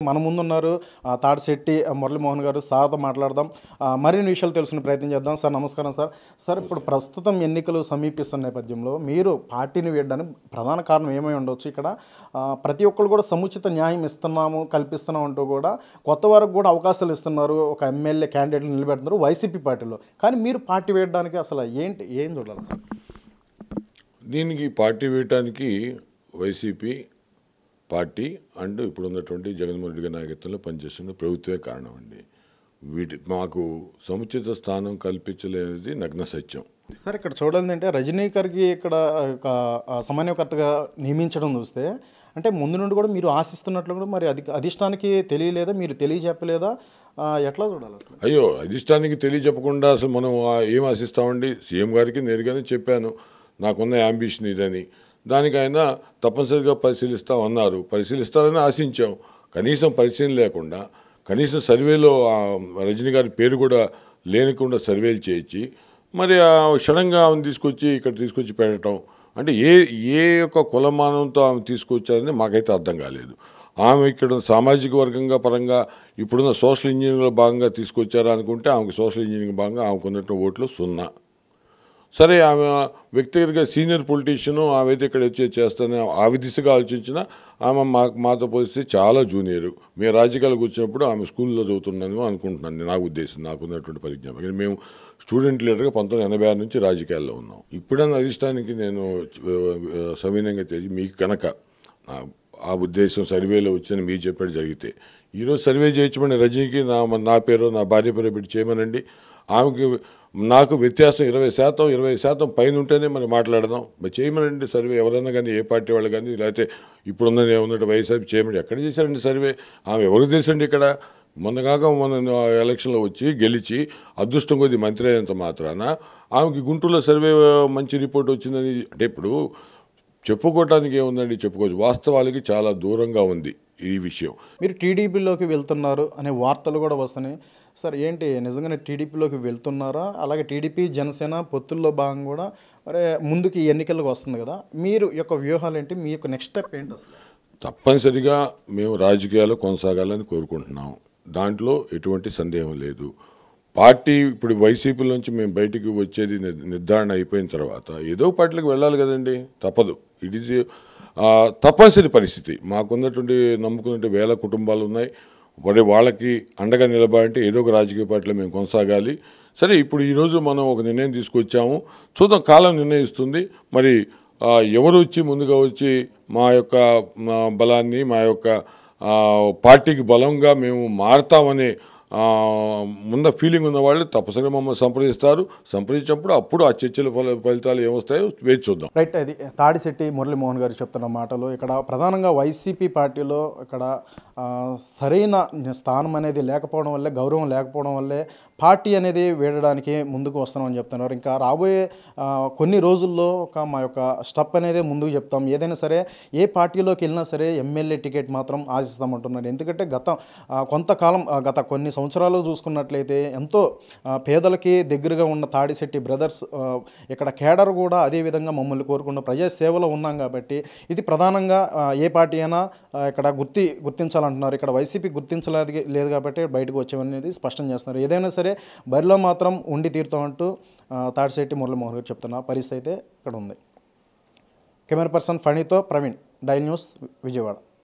మన ముందున్నారు ఆ, తాడిశెట్టి మురళీమోహన్ గారు సార్తో మాట్లాడదాం. మరిన్ని విషయాలు తెలుసుకునే ప్రయత్నం చేద్దాం. సార్ నమస్కారం సార్. సార్ ఇప్పుడు ప్రస్తుతం ఎన్నికలు సమీపిస్తున్న నేపథ్యంలో మీరు పార్టీని వేయడానికి ప్రధాన కారణం ఏమై ఉండొచ్చు ఇక్కడ? ప్రతి ఒక్కరు కూడా సముచిత న్యాయం ఇస్తున్నాము కల్పిస్తున్నాం అంటూ కూడా కొత్త వారికి కూడా అవకాశాలు ఇస్తున్నారు. ఒక ఎమ్మెల్యే క్యాండిడేట్లు నిలబెడుతున్నారు వైసీపీ పార్టీలో. కానీ మీరు పార్టీ వేయడానికి అసలు ఏంటి ఏం చూడాలి సార్? దీనికి పార్టీ వేయటానికి వైసీపీ పార్టీ అండ్ ఇప్పుడు ఉన్నటువంటి జగన్మోహన్ రెడ్డి గారి నాయకత్వంలో పనిచేస్తున్న ప్రభుత్వమే కారణం అండి. వీటి మాకు సముచిత స్థానం కల్పించలేనిది నగ్న సత్యం. సార్ ఇక్కడ చూడాలి అంటే రజనీ గారికి ఇక్కడ సమన్వయకర్తగా నియమించడం చూస్తే అంటే ముందు నుండి కూడా మీరు ఆశిస్తున్నట్లు కూడా మరి అది అధిష్టానికి తెలియలేదా? మీరు తెలియజెప్పలేదా? ఎట్లా చూడాలి అసలు? అయ్యో అధిష్టానికి తెలియజెప్పకుండా అసలు మనం ఏం ఆశిస్తామండి? సీఎం గారికి నేరుగానే చెప్పాను. నాకున్న యాంబిషన్ ఇదని. దానికి ఆయన తప్పనిసరిగా పరిశీలిస్తాం అన్నారు. పరిశీలిస్తారని ఆశించాం. కనీసం పరిశీలన లేకుండా కనీసం సర్వేలో రజనీ గారి పేరు కూడా లేనికుండా సర్వేలు చేయించి మరి ఆ క్షణంగా ఆమెను తీసుకొచ్చి ఇక్కడ తీసుకొచ్చి పెట్టడం అంటే ఏ ఏ యొక్క కులమానంతో ఆమె తీసుకొచ్చారని మాకైతే అర్థం కాలేదు. ఆమె ఇక్కడ సామాజిక వర్గంగా పరంగా ఇప్పుడున్న సోషల్ ఇంజనీరింగ్లో భాగంగా తీసుకొచ్చారా అనుకుంటే ఆమెకు సోషల్ ఇంజనీరింగ్ భాగంగా ఆమెకు ఉన్నట్టు ఓట్లు సున్నా. సరే ఆమె వ్యక్తిగతంగా సీనియర్ పొలిటీషియను ఆమె అయితే ఇక్కడ వచ్చి చేస్తానే ఆమె దిశగా ఆలోచించిన ఆమె మా మాతో పోలిస్తే చాలా జూనియర్. మేము రాజకీయాలకు వచ్చినప్పుడు ఆమె స్కూల్లో చదువుతున్నాను అనుకుంటున్నాను నా ఉద్దేశం నాకున్నటువంటి పరిజ్ఞానం. కానీ మేము స్టూడెంట్ లీడర్గా పంతొమ్మిది ఎనభై ఆరు నుంచి రాజకీయాల్లో ఉన్నాం. ఇప్పుడన్నా అధిష్టానికి నేను ఆ, సవినయంగా తెలిసి మీకు కనుక ఆ- ఆ ఉద్దేశం సర్వేలో వచ్చిన మీరు చెప్పాడు జరిగితే ఈరోజు సర్వే చేయించమని రజనీకి నా నా పేరు నా భార్య పేరు పెట్టి చేయమనండి. ఆమెకి నాకు వ్యత్యాసం ఇరవై శాతం ఇరవై శాతం పైన ఉంటేనే మరి మాట్లాడదాం. మరి చేయమనండి సర్వే ఎవరైనా కానీ ఏ పార్టీ వాళ్ళు కానీ లేకపోతే ఇప్పుడున్న ఉన్నట్టు వైఎస్ఆర్ చేయమని ఎక్కడ చేశారండి సర్వే? ఆమె ఎవరికి తెలుసండి ఇక్కడ? మొన్నగాక మొన్న ఎలక్షన్లో వచ్చి గెలిచి అదృష్టం కొద్ది మంత్రి అయినంత మాత్రాన ఆమెకి గుంటూరులో సర్వే మంచి రిపోర్ట్ వచ్చిందని అంటే ఇప్పుడు చెప్పుకోవటానికి ఏముందండి చెప్పుకోవచ్చు. వాస్తవాలకి చాలా దూరంగా ఉంది. ఈ విషయం. మీరు టీడీపీలోకి వెళ్తున్నారు అనే వార్తలు కూడా వస్తున్నాయి. సార్ ఏంటి? నిజంగానే టీడీపీలోకి వెళ్తున్నారా? అలాగే టీడీపీ జనసేన పొత్తుల్లో భాగం కూడా మరి ముందుకు ఎన్నికలకు వస్తుంది కదా. మీరు యొక్క వ్యూహాలు ఏంటి? మీ యొక్క నెక్స్ట్ స్టెప్ ఏంటి అసలు? తప్పనిసరిగా మేము రాజకీయాలు కొనసాగాలని కోరుకుంటున్నాం. దాంట్లో ఎటువంటి సందేహం లేదు. పార్టీ ఇప్పుడు వైసీపీ నుంచి మేము బయటికి వచ్చేది నిర్ధారణ అయిపోయిన తర్వాత ఏదో పార్టీలకు వెళ్ళాలి కదండి. తప్పదు. ఇట్ ఈజ్ తప్పనిసరి పరిస్థితి. మాకున్నటువంటి నమ్ముకున్నటువంటి వేల కుటుంబాలు ఉన్నాయి. మరి వాళ్ళకి అండగా నిలబడంటే ఏదో ఒక రాజకీయ పార్టీలో మేము కొనసాగాలి. సరే ఇప్పుడు ఈరోజు మనం ఒక నిర్ణయం తీసుకొచ్చాము. చూద్దాం కాలం నిర్ణయిస్తుంది. మరి ఎవరు వచ్చి ముందుగా వచ్చి మా యొక్క బలాన్ని మా యొక్క పార్టీకి బలంగా మేము మారతామనే ఉన్న ఫీలింగ్ ఉన్న వాళ్ళు తప్పనిసరిగా మమ్మల్ని సంప్రదిస్తారు. సంప్రదించినప్పుడు అప్పుడు ఆ చర్చల ఫలితాలు ఏమొస్తాయో వేచి చూద్దాం. రైట్ అది తాడిశెట్టి మురళీమోహన్ గారు చెప్తున్న మాటలు. ఇక్కడ ప్రధానంగా వైసీపీ పార్టీలో ఇక్కడ సరైన స్థానం అనేది లేకపోవడం వల్లే గౌరవం లేకపోవడం వల్లే పార్టీ అనేది వీడడానికి ముందుకు వస్తున్నామని చెప్తున్నారు. ఇంకా రాబోయే కొన్ని రోజుల్లో ఒక మా యొక్క స్టెప్ అనేది ముందుకు చెప్తాం. ఏదైనా సరే ఏ పార్టీలోకి వెళ్ళినా సరే ఎమ్మెల్యే టికెట్ మాత్రం ఆశిస్తామంటున్నారు. ఎందుకంటే గత కొంతకాలం గత కొన్ని సంవత్సరాలు చూసుకున్నట్లయితే ఎంతో పేదలకి దగ్గరగా ఉన్న తాడిశెట్టి బ్రదర్స్ ఇక్కడ కేడర్ కూడా అదే విధంగా మమ్మల్ని కోరుకున్న ప్రజా సేవలో ఉన్నాం కాబట్టి ఇది ప్రధానంగా ఏ పార్టీ అయినా ఇక్కడ గుర్తి గుర్తించాలంటున్నారు ఇక్కడ వైసీపీ గుర్తించలేదు లేదు కాబట్టి బయటకు వచ్చేవనేది స్పష్టం చేస్తున్నారు. ఏదైనా సరే బరిలో మాత్రం ఉండి తీరుతామంటూ అంటూ తాడిశెట్టి మురళీమోహన్ గారు చెప్తున్న పరిస్థితి అయితే ఇక్కడ ఉంది. కెమెరా పర్సన్ ఫణితో ప్రవీణ్ డైల్ న్యూస్ విజయవాడ.